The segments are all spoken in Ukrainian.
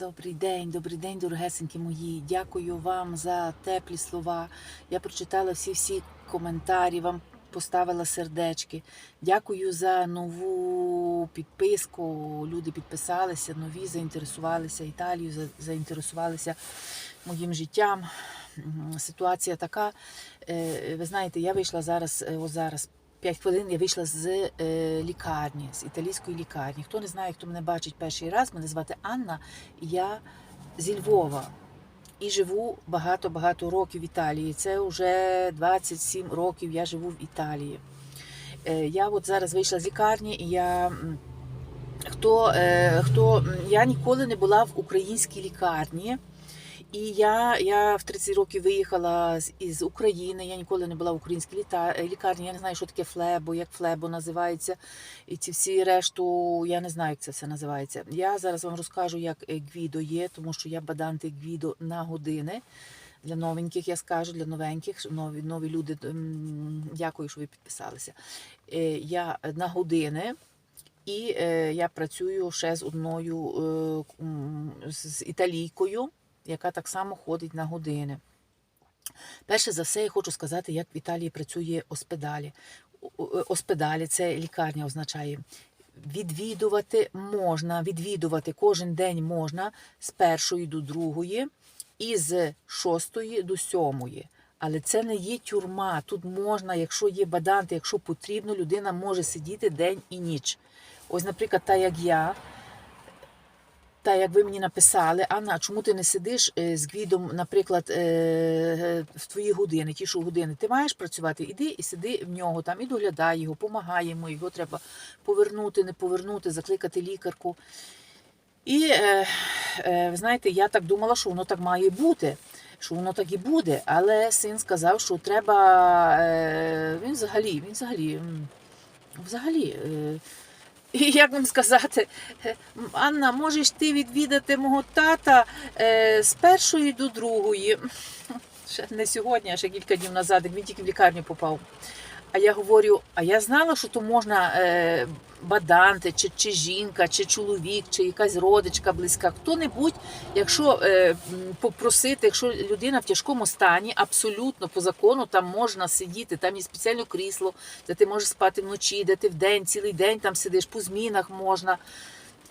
Добрий день, добрий день, дорогесенькі мої. Дякую вам за теплі слова. Я прочитала всі-всі коментарі, вам поставила сердечки. Дякую за нову підписку. Люди підписалися, нові заінтересувалися Італією, заінтересувалися моїм життям. Ситуація така. е, Ви знаєте, я вийшла зараз, е, ось зараз. 5 хвилин я вийшла з е, лікарні, з італійської лікарні. Хто не знає, хто мене бачить перший раз, мене звати Анна. Я зі Львова і живу багато-багато років в Італії. Це вже 27 років я живу в Італії. Е, я от зараз вийшла з лікарні, і я. Хто, е, хто я ніколи не була в українській лікарні. І я, я в 30 років виїхала з із України. Я ніколи не була в українській літа, е, лікарні. Я не знаю, що таке флебо, як флебо називається. І ці всі решту, я не знаю, як це все називається. Я зараз вам розкажу, як е, гвідо є, тому що я баданти гвідо на години. Для новеньких я скажу, для новеньких, нові, нові люди. Дякую, що ви підписалися. Е, Я на години. І е, я працюю ще з одною е, з з італійкою, яка так само ходить на години. Перше за все, я хочу сказати, як в Італії працює оспедалі. О- Оспедалі це лікарня означає. Відвідувати можна, відвідувати кожен день можна з першої до другої і з шостої до сьомої. Але це не є тюрма. Тут можна, якщо є баданти, якщо потрібно, людина може сидіти день і ніч. Ось, наприклад, та як я, та як ви мені написали, Анна, чому ти не сидиш е, з гвідом, наприклад, е, в твої години, ті, що години, ти маєш працювати, іди і сиди в нього там і доглядай його, помагай йому, його треба повернути, не повернути, закликати лікарку. І е, е, ви знаєте, я так думала, що воно так має бути, що воно так і буде. Але син сказав, що треба. Е, він взагалі, він взагалі, взагалі. І як вам сказати, е, Анна, можеш ти відвідати мого тата е, з першої до другої. Ще не сьогодні, а ще кілька днів назад, він тільки в лікарню попав. А я говорю: а я знала, що то можна е, баданти, чи, чи жінка, чи чоловік, чи якась родичка близька, хто-небудь, якщо е, попросити, якщо людина в тяжкому стані, абсолютно по закону там можна сидіти, там є спеціальне крісло, де ти можеш спати вночі, де ти вдень, цілий день там сидиш, по змінах можна.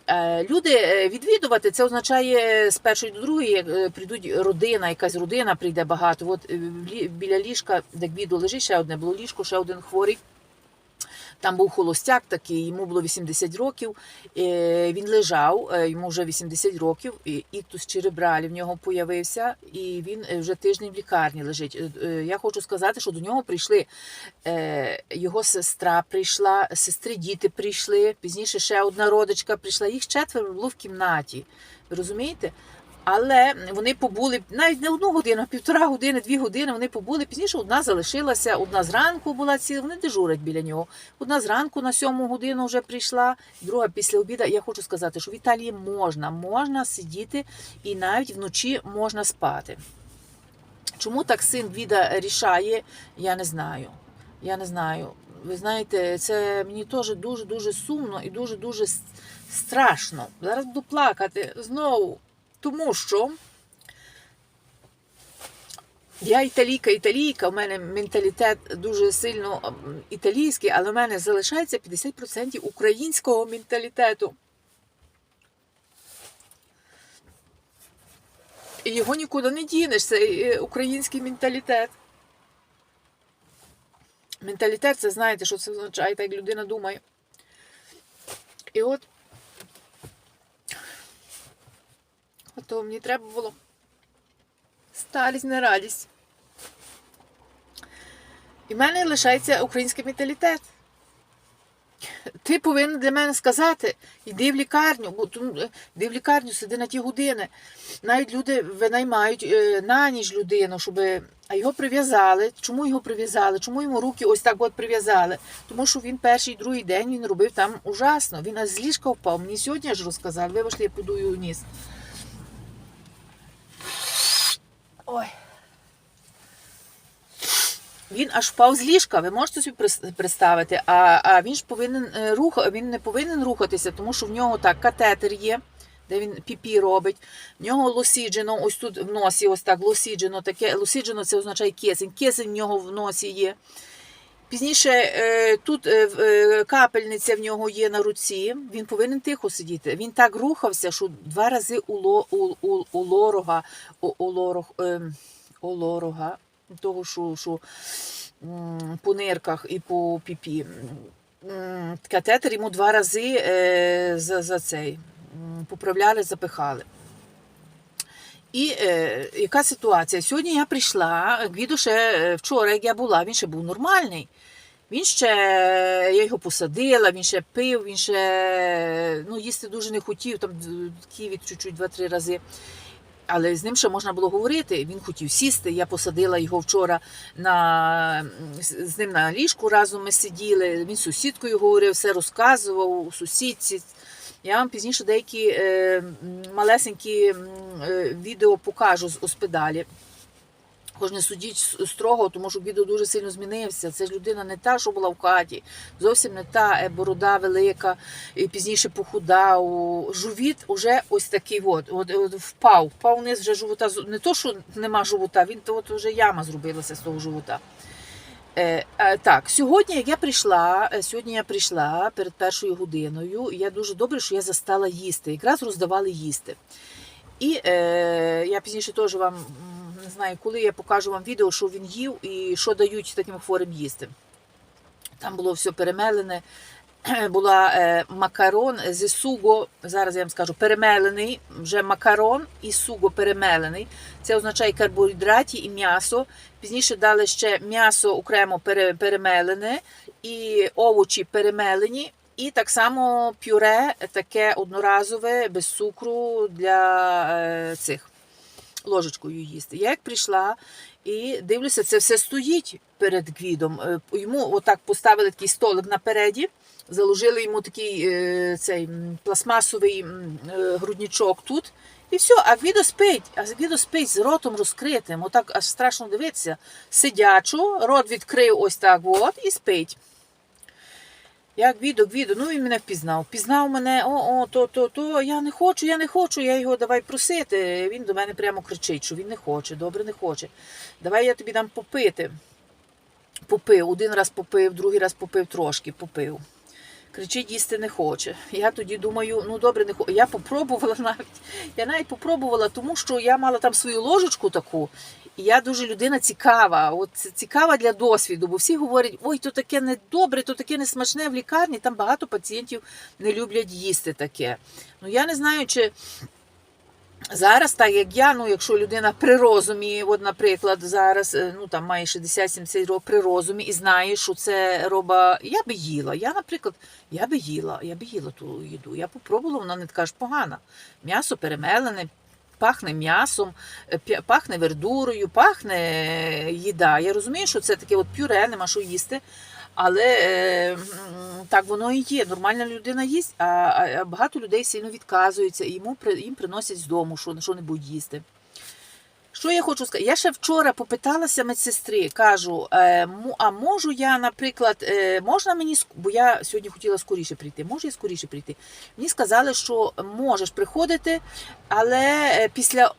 Е, Люди е, відвідувати, це означає з першої до другої, як е, прийдуть родина, якась родина прийде багато. От біля ліжка, де гвіду лежить, ще одне було ліжко, ще один хворий. Там був холостяк такий, йому було 80 років. е, Він лежав, е, йому вже 80 років, і іктус черебралі в нього появився, і він е, вже тиждень в лікарні лежить. Я хочу сказати, що до нього прийшли його сестра прийшла, сестри діти прийшли. Пізніше ще одна родичка прийшла. Їх четверо було в кімнаті. Ви розумієте? Але вони побули навіть не одну годину, а півтора години, дві години. Вони побули. Пізніше одна залишилася, одна зранку була ціла. Вони дежурять біля нього. Одна зранку на сьому годину вже прийшла, друга після обіду. Я хочу сказати, що в Італії можна, можна сидіти і навіть вночі можна спати. Чому так син Віда рішає, я не знаю. Я не знаю. Ви знаєте, це мені теж дуже-дуже сумно і дуже-дуже страшно. Зараз буду плакати знову, тому що я італійка, італійка, у мене менталітет дуже сильно італійський, але в мене залишається 50% українського менталітету. І його нікуди не дінеш, цей е, український менталітет. Менталітет це знаєте, що це означає, так як людина думає. І от, от того мені треба було старість не радість. І в мене лишається український менталітет. Ти повинен для мене сказати, йди в лікарню, бо е, йди в лікарню, сиди на ті години. Навіть люди винаймають е, на ніч людину, щоб. А його прив'язали. Чому його прив'язали? Чому йому руки ось так от прив'язали? Тому що він перший, другий день він робив там ужасно. Він аж з ліжка впав. Мені сьогодні аж розказали. Вибачте, я подую ніс. Ой. Він аж впав з ліжка, ви можете собі представити. А, а він ж повинен е, рух, він не повинен рухатися, тому що в нього так катетер є. де він піпі робить. В нього лосіджено, ось тут в носі, ось так лосіджено, таке. Лосіджено це означає кисень. Кисень в нього в носі є. Пізніше е, тут е, е, капельниця в нього є на руці. Він повинен тихо сидіти. Він так рухався, що два рази у, ло, у, у, у лорога, у, у лорог, е, у лорога, того, що, що по нирках і по піпі. Катетер йому два рази за, за цей поправляли, запихали. І е, яка ситуація? Сьогодні я прийшла, Гвідо ще е, вчора, як я була, він ще був нормальний. Він ще, я його посадила, він ще пив, він ще ну, їсти дуже не хотів, там Києві чуть-чуть два-три рази. Але з ним ще можна було говорити. Він хотів сісти. Я посадила його вчора на, з ним на ліжку разом ми сиділи. Він з сусідкою говорив, все розказував у сусідці. Я вам пізніше деякі е, малесенькі е, відео покажу з госпіталі. Хоч не судіть строго, тому що відео дуже сильно змінився. Це ж людина не та, що була в хаті, зовсім не та е, борода велика, і пізніше похудав. Живіт уже ось такий от, от, от впав. Впав вниз вже живота. Не то, що нема живота, він то от вже яма зробилася з того живота. Е, е, так, сьогодні, як я прийшла, е, сьогодні я прийшла перед першою годиною. Я дуже добре, що я застала їсти. Якраз роздавали їсти. І е, я пізніше теж вам не знаю, коли я покажу вам відео, що він їв і що дають таким хворим їсти. Там було все перемелене. Була е, макарон зі суго. Зараз я вам скажу перемелений, вже макарон і суго перемелений. Це означає карбоїдраті і м'ясо. Пізніше дали ще м'ясо окремо пере- перемелене і овочі перемелені. І так само пюре таке одноразове без цукру для е, цих ложечкою їсти. Я як прийшла і дивлюся, це все стоїть перед гвідом. Е, Йому отак поставили такий столик напереді, заложили йому такий е, цей пластмасовий е, грудничок тут. І все, а Гвідо спить, а Гвідо спить з ротом розкритим. Отак аж страшно дивитися. Сидячу, рот відкрив ось так от і спить. Я Гвідо, Гвідо, ну він мене впізнав. Впізнав мене, о, о, то, то, то, я не хочу, я не хочу, я його давай просити. Він до мене прямо кричить, що він не хоче, добре не хоче. Давай я тобі дам попити. Попив, один раз попив, другий раз попив трошки, попив. Кричить, їсти не хоче. Я тоді думаю, ну добре, не хочу. Я попробувала навіть. Я навіть попробувала, тому що я мала там свою ложечку таку, і я дуже людина цікава. От цікава для досвіду, бо всі говорять, ой, то таке не добре, то таке не смачне в лікарні. Там багато пацієнтів не люблять їсти таке. Ну я не знаю, чи. Зараз, так як я, ну якщо людина при розумі, от, наприклад, зараз е, ну там має 60-70 років при розумі і знає, що це роба, я би їла. Я, наприклад, я би їла, я би їла ту їду. Я попробувала, вона не така ж погана. М'ясо перемелене, пахне м'ясом, е, пахне вердурою, пахне їда. Я розумію, що це таке от пюре, нема що їсти. Але е, так воно і є. Нормальна людина їсть, а, а багато людей сильно відказуються, і йому їм приносять з дому, що, що не будуть їсти. Що я хочу сказати? Я ще вчора попиталася медсестри, кажу, е, а можу я, наприклад, е, можна мені, бо я сьогодні хотіла скоріше прийти, можу я скоріше прийти? Мені сказали, що можеш приходити, але е, після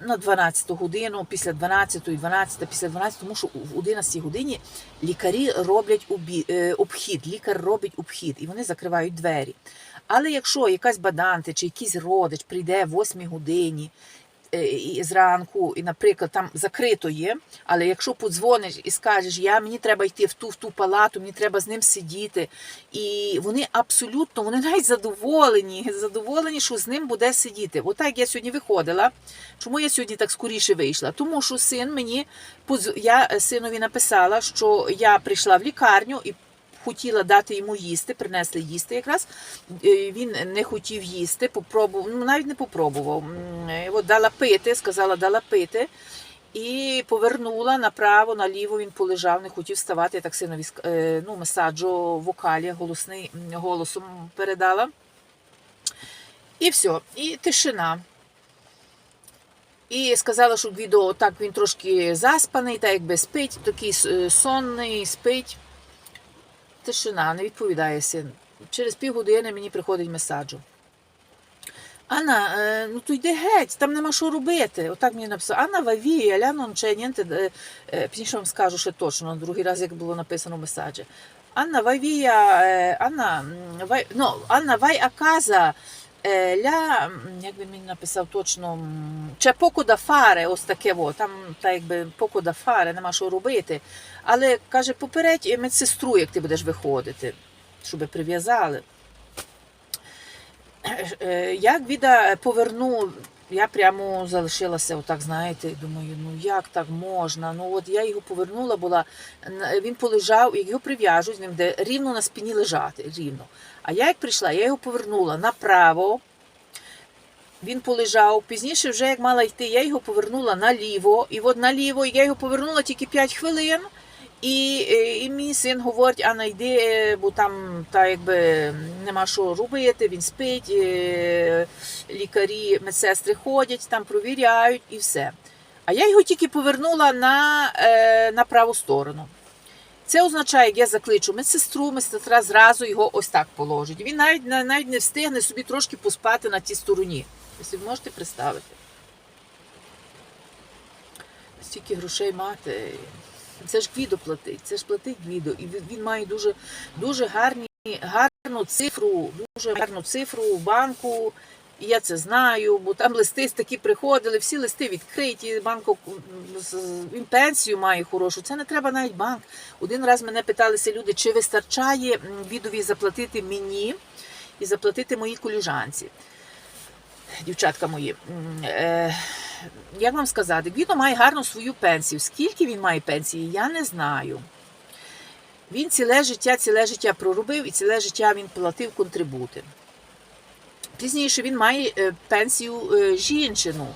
на 12 годину, після 12, 12, після 12, тому що в 11 годині лікарі роблять е, обхід, лікар робить обхід, і вони закривають двері. Але якщо якась баданти чи якийсь родич прийде в 8 годині зранку, і, наприклад, там закрито є, але якщо подзвониш і скажеш, я мені треба йти в ту в ту палату, мені треба з ним сидіти, і вони абсолютно, вони навіть задоволені, задоволені, що з ним буде сидіти. Отак я сьогодні виходила. Чому я сьогодні так скоріше вийшла? Тому що син мені я е, синові написала, що я прийшла в лікарню і. Хотіла дати йому їсти, принесли їсти якраз. Е, Він не хотів їсти, попробував, ну навіть не попробував. Е, От дала пити, сказала, дала пити. І повернула направо, наліво він полежав, не хотів вставати. Я так ск- е, ну, месаджо вокалі, голосний голосом передала. І все, і тишина. І сказала, що відео так він трошки заспаний, так якби спить, такий сонний, спить. Тишина, не відповідає син. Через півгодини мені приходить месаджу. Анна, ну то йди геть, там нема що робити. Отак мені написав. Анна Вавія, ляно нченєнте, е, пізніше вам скажу ще точно, другий раз, як було написано в месаджі. Анна Вавія, Анна, вай, ну, Анна Вай Аказа, ля, як би мені написав точно, чи поко да фаре, ось таке, во, там та якби поко да фаре, нема що робити. Але каже, попередь медсестру, як ти будеш виходити, щоб прив'язали. Е, Як віда поверну, я прямо залишилася, отак, знаєте, думаю, ну як так можна? Ну от я його повернула, була, він полежав, як його прив'яжуть, з ним де рівно на спині лежати, рівно. А я як прийшла, я його повернула направо, він полежав. Пізніше, вже як мала йти, я його повернула наліво. І от наліво я його повернула тільки 5 хвилин. І, е, і мій син говорить, Анна, йди, е, бо там та якби нема що робити, він спить, е, лікарі, медсестри ходять, там провіряють і все. А я його тільки повернула на, на праву сторону. Це означає, як я закличу медсестру, медсестра зразу його ось так положить. Він навіть, навіть не встигне собі трошки поспати на тій стороні. Ви можете представити. Стільки грошей мати. Це ж Гвідо платить, це ж платить Гвідо. І він має дуже, дуже гарні, гарну цифру, дуже гарну цифру в банку. І я це знаю, бо там листи такі приходили, всі листи відкриті. Банку він пенсію має хорошу. Це не треба навіть банк. Один раз мене питалися люди, чи вистачає відові заплатити мені і заплатити моїй коліжанці. Дівчатка мої. Е, як вам сказати, Гвідо має гарну свою пенсію. Скільки він має пенсії, я не знаю. Він ціле життя, ціле життя проробив і ціле життя він платив контрибути. Пізніше він має е, пенсію е, жінчину.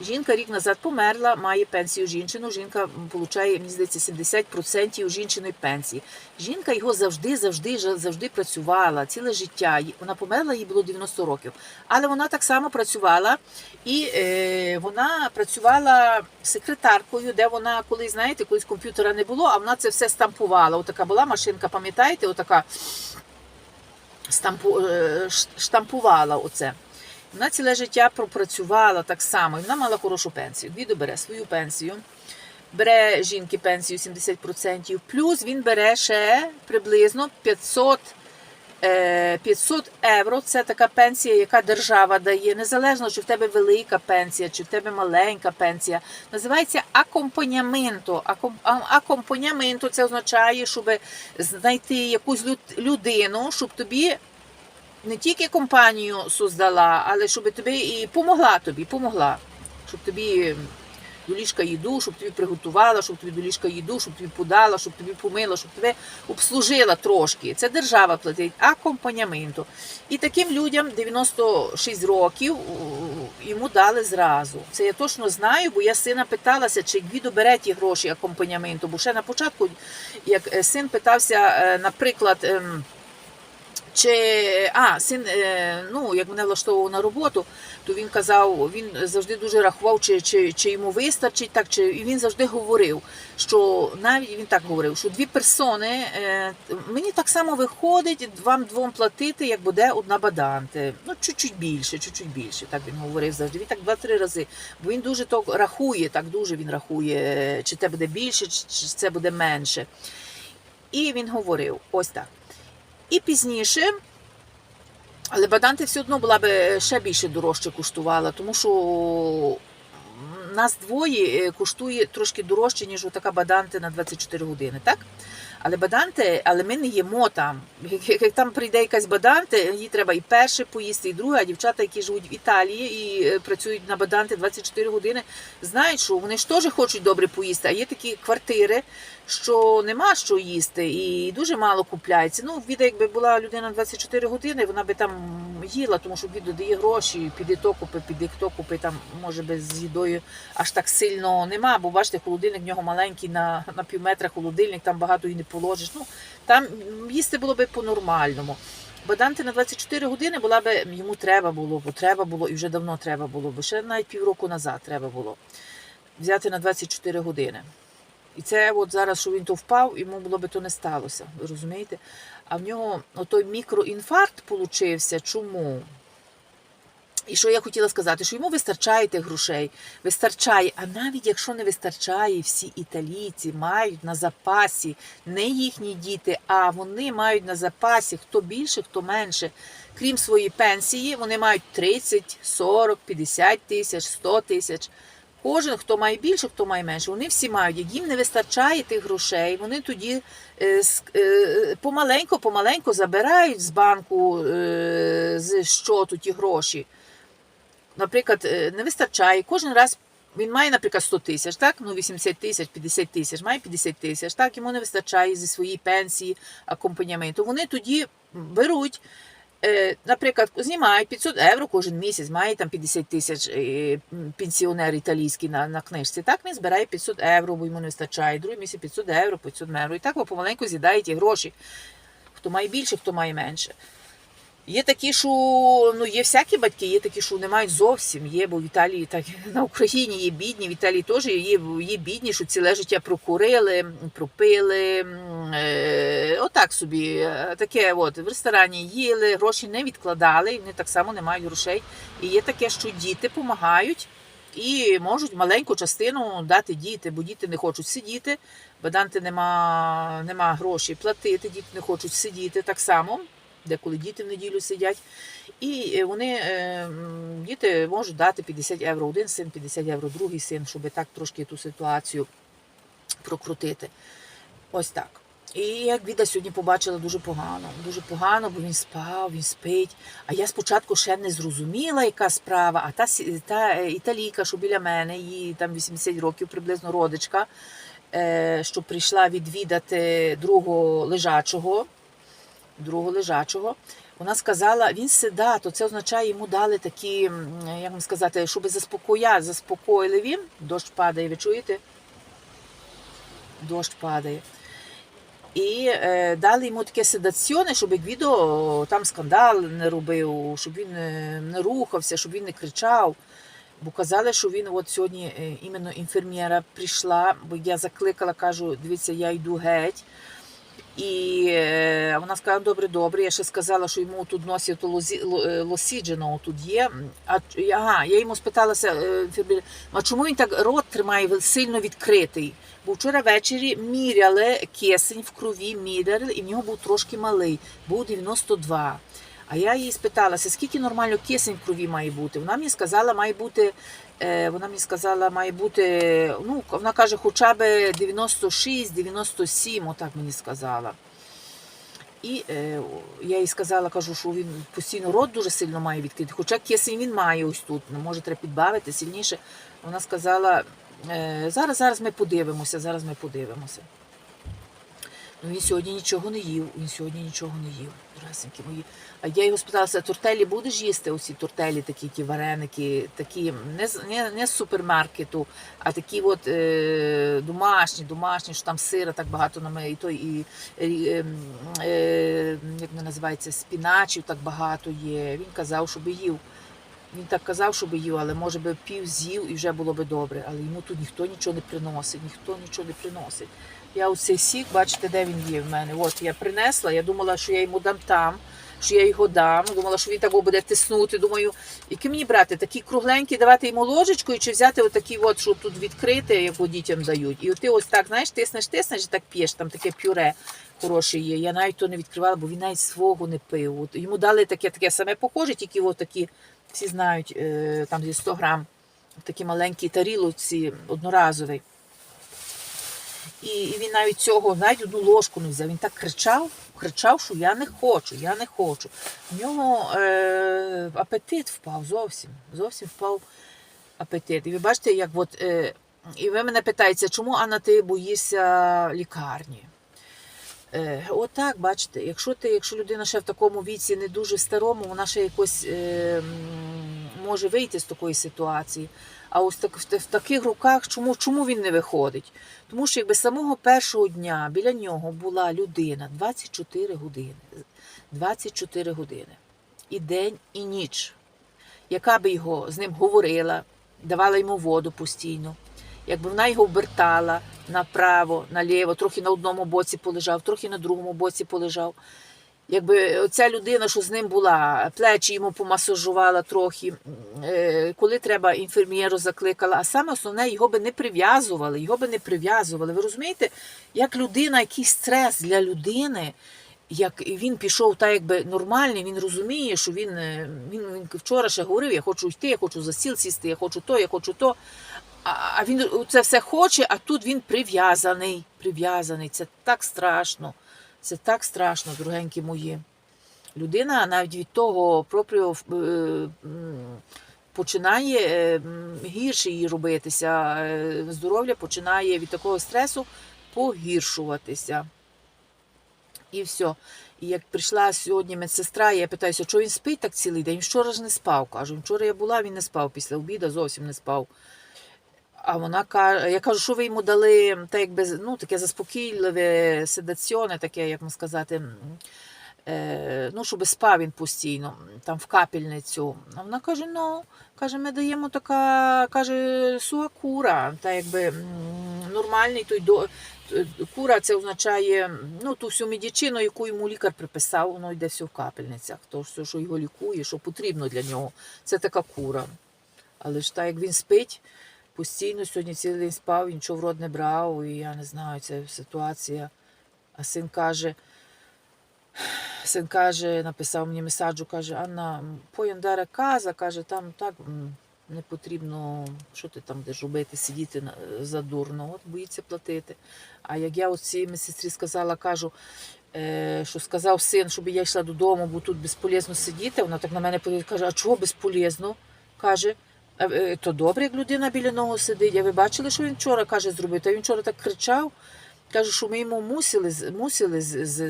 Жінка рік назад померла, має пенсію жінчину. Жінка получає, мені здається, 70% жінчиної пенсії. Жінка його завжди, завжди, завжди працювала ціле життя. Вона померла, їй було 90 років. Але вона так само працювала, і е, вона працювала секретаркою, де вона, коли знаєте, колись комп'ютера не було, а вона це все стампувала. Отака була машинка, пам'ятаєте, отака стампу, е, штампувала оце. Вона ціле життя пропрацювала так само, і вона мала хорошу пенсію. Гвідо бере свою пенсію, бере жінки пенсію 70%, плюс він бере ще приблизно 500, е, 500 євро. Це така пенсія, яка держава дає, незалежно, чи в тебе велика пенсія, чи в тебе маленька пенсія. Називається акомпаняменто. Аком- Акомпаняменто це означає, щоб знайти якусь людину, щоб тобі не тільки компанію создала, але щоб тобі і помогла тобі, помогла. Щоб тобі до ліжка їду, щоб тобі приготувала, щоб тобі до ліжка їду, щоб тобі подала, щоб тобі помила, щоб тебе обслужила трошки. Це держава платить акомпаняменто. І таким людям 96 років йому дали зразу. Це я точно знаю, бо я сина питалася, чи Гвідо бере ті гроші акомпаняменто. Бо ще на початку, як е, син питався, е, наприклад. Чи а син, е, ну як мене влаштовував на роботу, то він казав, він завжди дуже рахував, чи, чи, чи йому вистачить так, чи і він завжди говорив, що навіть він так говорив, що дві персони е, мені так само виходить вам двом платити, як буде одна баданти. Ну чуть-чуть більше, чуть-чуть більше. Так він говорив завжди. Він так два-три рази. Бо він дуже то рахує, так дуже він рахує, чи це буде більше, чи це буде менше. І він говорив ось так. І пізніше, але баданти все одно була б ще більше дорожче коштувала, тому що нас двоє е, коштує трошки дорожче, ніж така баданти на 24 години, так? Але баданти, але ми не їмо там. Як, як там прийде якась баданти, їй треба і перше поїсти, і друге, а дівчата, які живуть в Італії і е, працюють на баданти 24 години, знають, що вони ж теж хочуть добре поїсти. А є такі квартири, що нема що їсти, і дуже мало купляється. Ну, віда, якби була людина 24 години, вона би там їла, тому що віда дає гроші, піде то купи, піде хто купи, там може би з їдою аж так сильно нема. Бо бачите, холодильник в нього маленький на, на пів метра холодильник, там багато і не положиш. Ну там їсти було би по-нормальному. Баданти на 24 години була би йому треба було, бо треба було, і вже давно треба було, бо ще навіть півроку назад треба було взяти на 24 години. І це от зараз, що він то впав, йому було би то не сталося. Розумієте? А в нього отой мікроінфаркт получився. Чому? І що я хотіла сказати, що йому вистачає тих грошей, вистачає. А навіть якщо не вистачає, всі італійці мають на запасі не їхні діти, а вони мають на запасі хто більше, хто менше. Крім своєї пенсії, вони мають 30, 40, 50 тисяч, 100 тисяч. Кожен, хто має більше, хто має менше, вони всі мають. Як їм не вистачає тих грошей, вони тоді с- е, забирають з банку е, з щоту ті гроші. Наприклад, е, не вистачає. Кожен раз він має, наприклад, 100 тисяч, так? Ну, 80 тисяч, 50 тисяч, має 50 тисяч, так, йому не вистачає зі своєї пенсії, акомпаняменту. Вони тоді беруть. Е, Наприклад, знімають 500 євро кожен місяць, має там 50 тисяч е, пенсіонер італійський на, на книжці. Так він збирає 500 євро, бо йому не вистачає. Другий місяць 500 євро, 500 євро. І так ви помаленьку з'їдають ті гроші. Хто має більше, хто має менше. Є такі, що ну є всякі батьки, є такі, що не мають зовсім. Є, бо в Італії так на Україні є бідні, в Італії теж є, є бідні, що ціле життя прокурили, пропили. Е, отак собі. Таке от в ресторані їли, гроші не відкладали, вони так само не мають грошей. І є таке, що діти допомагають. І можуть маленьку частину дати діти, бо діти не хочуть сидіти, бо данти нема, нема грошей платити, діти не хочуть сидіти так само деколи діти в неділю сидять. І е, вони, е, діти можуть дати 50 євро один син, 50 євро другий син, щоб так трошки ту ситуацію прокрутити. Ось так. І як Віда сьогодні побачила дуже погано. Дуже погано, бо він спав, він спить. А я спочатку ще не зрозуміла, яка справа. А та, та е, італійка, що біля мене, їй там 80 років, приблизно родичка, що прийшла відвідати другого лежачого, другого лежачого. Вона сказала, він сида, то це означає, йому дали такі, як вам сказати, щоб заспокоя, заспокоїли Дощ падає, ви чуєте? Дощ падає. І е, дали йому таке седаціоне, щоб як відео там скандал не робив, щоб він не, не рухався, щоб він не кричав. Бо казали, що він от сьогодні е, іменно інфермєра прийшла, бо я закликала, кажу, дивіться, я йду геть. І е, вона сказала, добре, добре. Я ще сказала, що йому тут носять е, лосіджено тут є. А ага, я йому спиталася, е, а чому він так рот тримає сильно відкритий? Бо вчора ввечері міряли кисень в крові, міряли, і в нього був трошки малий, був 92. А я їй спиталася, скільки нормально кисень в крові має бути. Вона мені сказала, має бути, вона мені сказала, має бути, ну, вона каже, хоча б 96-97, отак мені сказала. І е, я їй сказала, кажу, що він постійно рот дуже сильно має відкрити. Хоча кисень він має ось тут, ну, може треба підбавити сильніше. Вона сказала, е, зараз, зараз ми подивимося, зараз ми подивимося. Ну він сьогодні нічого не їв, він сьогодні нічого не їв, дурасенькі мої. А я його спиталася, тортелі будеш їсти? Оці тортелі, такі ті вареники, такі не, з- не, не з супермаркету, а такі от е, домашні, домашні, що там сира так багато на мене, і той, і е, е, як воно називається, спіначів так багато є. Він казав, щоб їв. Він так казав, щоб їв, але може би пів з'їв і вже було би добре. Але йому тут ніхто нічого не приносить, ніхто нічого не приносить. Я оцей сік, бачите, де він є в мене. От я принесла, я думала, що я йому дам там, що я його дам. Думала, що він так буде тиснути. Думаю, які мені брати? Такі кругленькі давати йому ложечкою, чи взяти отакі, от, що тут відкрите, як от дітям дають. І от ти ось так, знаєш, тиснеш, тиснеш, так п'єш, там таке пюре хороше є. Я навіть то не відкривала, бо він навіть свого не пив. От йому дали таке, таке саме похоже, тільки от такі, всі знають, е, там зі 100 грам, такі маленькі тарілоці одноразові. І, він навіть цього, навіть одну ложку не взяв. Він так кричав, кричав, що я не хочу, я не хочу. У нього е, апетит впав зовсім. Зовсім впав апетит. І ви бачите, як от, е, і ви мене питаєте, чому Анна, ти боїшся лікарні? Е, отак, бачите, якщо ти, якщо людина ще в такому віці, не дуже старому, вона ще якось е, може вийти з такої ситуації. А ось так, в, в таких руках, чому, чому він не виходить? Тому що якби самого першого дня біля нього була людина 24 години. 24 години. І день, і ніч, яка би його з ним говорила, давала йому воду постійно. Якби вона його обертала направо, наліво, трохи на одному боці полежав, трохи на другому боці полежав. Якби оця людина, що з ним була, плечі йому помасажувала трохи, е, коли треба, інфермєру закликала. А саме основне, його би не прив'язували, його би не прив'язували. Ви розумієте, як людина, який стрес для людини, як він пішов так, якби нормальний, він розуміє, що він, е, він, він вчора ще говорив, я хочу йти, я хочу за стіл сісти, я хочу то, я хочу то. А він це все хоче, а тут він прив'язаний. Прив'язаний. Це так страшно. Це так страшно, дорогенькі мої. Людина навіть від того пропріо е, починає е, гірше їй робитися. е, Здоров'я починає від такого стресу погіршуватися. І все. І як прийшла сьогодні медсестра, я питаюся, що він спить так цілий день. Він Вчора ж не спав. Кажу, вчора я була, він не спав після обіду, зовсім не спав. А вона каже, я кажу, що ви йому дали так, якби, ну, таке заспокійливе седаціоне, таке, як можна сказати, е, ну, щоб спав він постійно, там в капельницю. А вона каже: ну, каже, ми даємо така, каже, суакура, та якби нормальний той до. е, Кура це означає ну, ту всю медичину, яку йому лікар приписав, воно йде все в капельницях. То все, що його лікує, що потрібно для нього, це така кура. Але ж так, як він спить, постійно сьогодні цілий день спав, він нічого в рот не брав, і я не знаю, це ситуація. А син каже, син каже, написав мені месаджу, каже, Анна, пояндара каза, каже, там так не потрібно, що ти там будеш робити, сидіти задурно, от боїться платити. А як я цій медсестрі сказала, кажу, е, що сказав син, щоб я йшла додому, бо тут безполезно сидіти, вона так на мене каже, а чого безполезно? Каже, «А, е, то добре, як людина біля нього сидить. А ви бачили, що він вчора каже зробив? Та він вчора так кричав. Каже, що ми йому мусили, мусили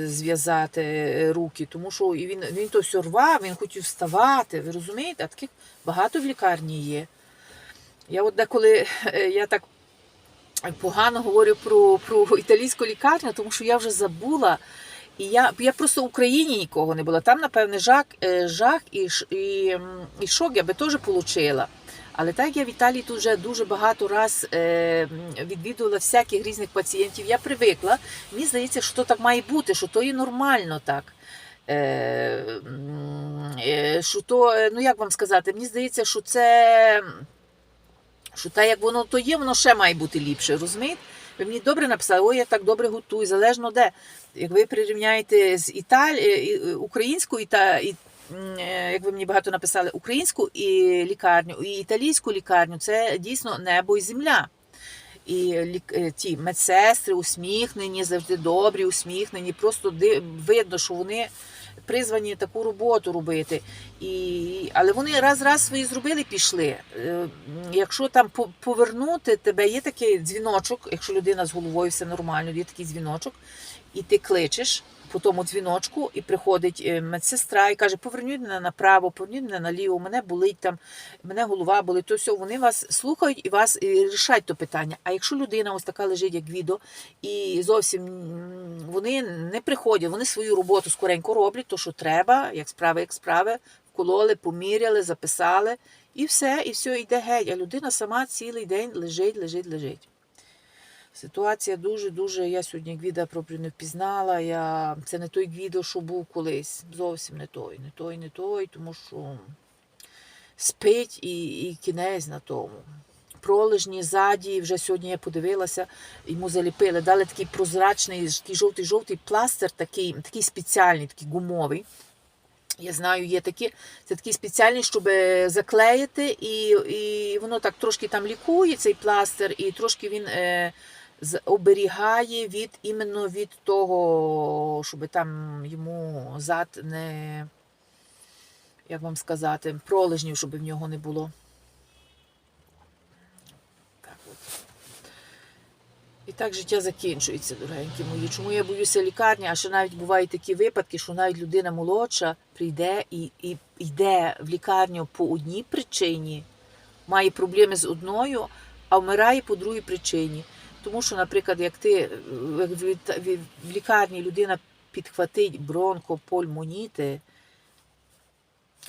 зв'язати е, руки, тому що він, він то все рвав, він хотів вставати. Ви розумієте? А таких багато в лікарні є. Я от деколи е, я так погано говорю про, про італійську лікарню, тому що я вже забула. І я, я просто в Україні нікого не була. Там, напевне, жах, е, жах і, і, і шок я би теж отримала. Але так я в Італії тут вже дуже багато раз е, відвідувала всяких різних пацієнтів. Я привикла. Мені здається, що то так має бути, що то є нормально так. Е, е, що то, е, ну як вам сказати, мені здається, що це. Що так як воно то є, воно ще має бути ліпше, розумієте? Ви мені добре написали, ой, я так добре готую, залежно де. Як ви прирівняєте з Італії, українську як ви мені багато написали, українську і лікарню, і італійську лікарню, це дійсно небо і земля. І е, ті медсестри усміхнені, завжди добрі, усміхнені. Просто видно, що вони призвані таку роботу робити. І, але вони раз раз свої зробили, пішли. Е, Якщо там повернути тебе, є такий дзвіночок, якщо людина з головою все нормально, є такий дзвіночок, і ти кличеш по тому дзвіночку, і приходить е, медсестра і каже: поверніть мене направо, поверніть мене наліво, мене болить там, мене голова болить, то все, вони вас слухають і вас і рішать то питання. А якщо людина ось така лежить, як відео, і зовсім вони не приходять, вони свою роботу скоренько роблять, то що треба, як справи, як справи, вкололи, поміряли, записали, і все, і все, йде геть. А людина сама цілий день лежить, лежить, лежить. Ситуація дуже-дуже. Я сьогодні Гвіда пропрю не впізнала. Я... Це не той Гвідо, що був колись. Зовсім не той, не той, не той, тому що спить і, і кінець на тому. Пролежні ззаді, вже сьогодні я подивилася, йому заліпили, дали такий прозрачний, такий жовтий-жовтий пластир, такий, такий спеціальний, такий гумовий. Я знаю, є такі, це такі спеціальні, щоб заклеїти, і, і воно так трошки там лікує цей пластир, і трошки він е, оберігає від іменно від того, щоб там йому зад не, як вам сказати, пролежнів, щоб в нього не було. Так от. І так життя закінчується, дорогенькі мої. Чому я боюся лікарні? А ще навіть бувають такі випадки, що навіть людина молодша прийде і, і йде в лікарню по одній причині, має проблеми з одною, а вмирає по другій причині. Тому що, наприклад, як ти е, як в лікарні людина підхватить бронхопульмоніти,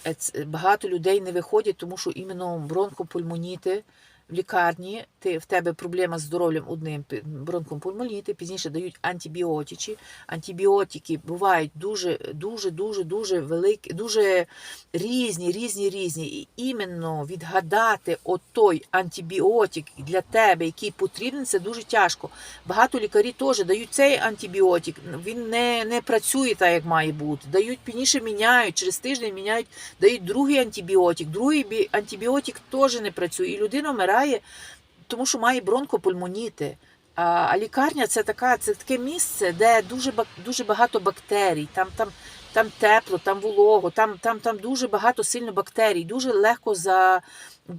е, багато людей не виходять, тому що іменно бронхопульмоніти в лікарні, ти, в тебе проблема з здоров'ям одним бронхом пульмоліти, пізніше дають антибіотики. Антибіотики бувають дуже, дуже, дуже, дуже великі, дуже різні, різні, різні. І іменно відгадати от той антибіотик для тебе, який потрібен, це дуже тяжко. Багато лікарів теж дають цей антибіотик, він не, не працює так, як має бути. Дають пізніше міняють, через тиждень міняють, дають другий антибіотик. Другий антибіотик теж не працює. І людина вмирає, тому що має бронхопульмоніти. А, лікарня це така, це таке місце, де дуже дуже багато бактерій. Там, там, там тепло, там волого, там, там, там дуже багато сильно бактерій. Дуже легко за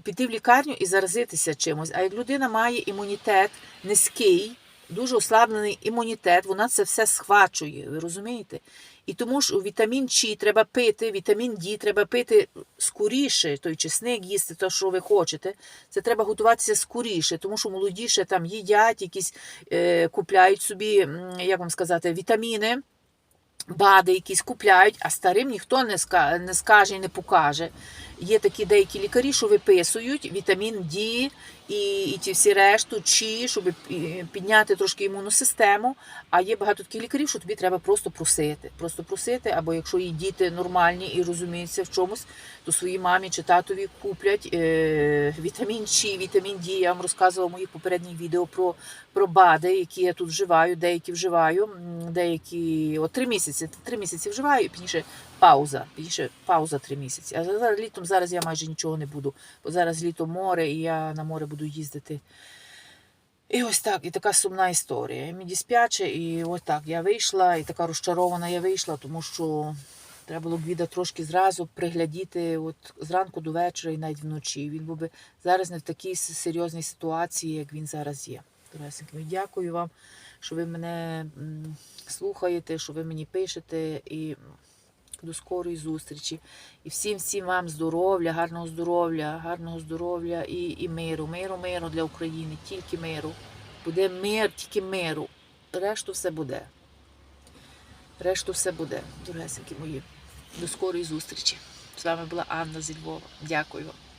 піти в лікарню і заразитися чимось. А як людина має імунітет низький, дуже ослаблений імунітет, вона це все схвачує. Ви розумієте? І тому ж вітамін Ч треба пити, вітамін Д треба пити скоріше, той чесник їсти, то, що ви хочете. Це треба готуватися скоріше, тому що молодіше там їдять, якісь е, купляють собі, як вам сказати, вітаміни. Бади якісь купляють, а старим ніхто не не скаже і не покаже. Є такі деякі лікарі, що виписують вітамін D і, і ті всі решту, чи щоб підняти трошки імунну систему. А є багато таких лікарів, що тобі треба просто просити. Просто просити, або якщо є діти нормальні і розуміються в чомусь, то своїй мамі чи татові куплять е, вітамін Ч, вітамін D. Я вам розказувала в моїх попередніх відео про, про БАДи, які я тут вживаю, деякі вживаю, деякі от три місяці. Три місяці вживаю, і пізніше пауза. Пізніше пауза три місяці. А зараз літом зараз я майже нічого не буду. Бо зараз літо море, і я на море буду їздити. І ось так, і така сумна історія. Мені спяче, і ось так я вийшла, і така розчарована я вийшла, тому що треба було Гвіда трошки зразу приглядіти от зранку до вечора і навіть вночі. Він був би зараз не в такій серйозній ситуації, як він зараз є. Дорогесенькі, дякую вам, що ви мене слухаєте, що ви мені пишете. І до скорої зустрічі. І всім всім вам здоров'я, гарного здоров'я, гарного здоров'я і, і миру, миру, миру для України, тільки миру. Буде мир, тільки миру. Решту все буде. Решту все буде, дорогесенькі мої. До скорої зустрічі. З вами була Анна зі Львова. Дякую вам.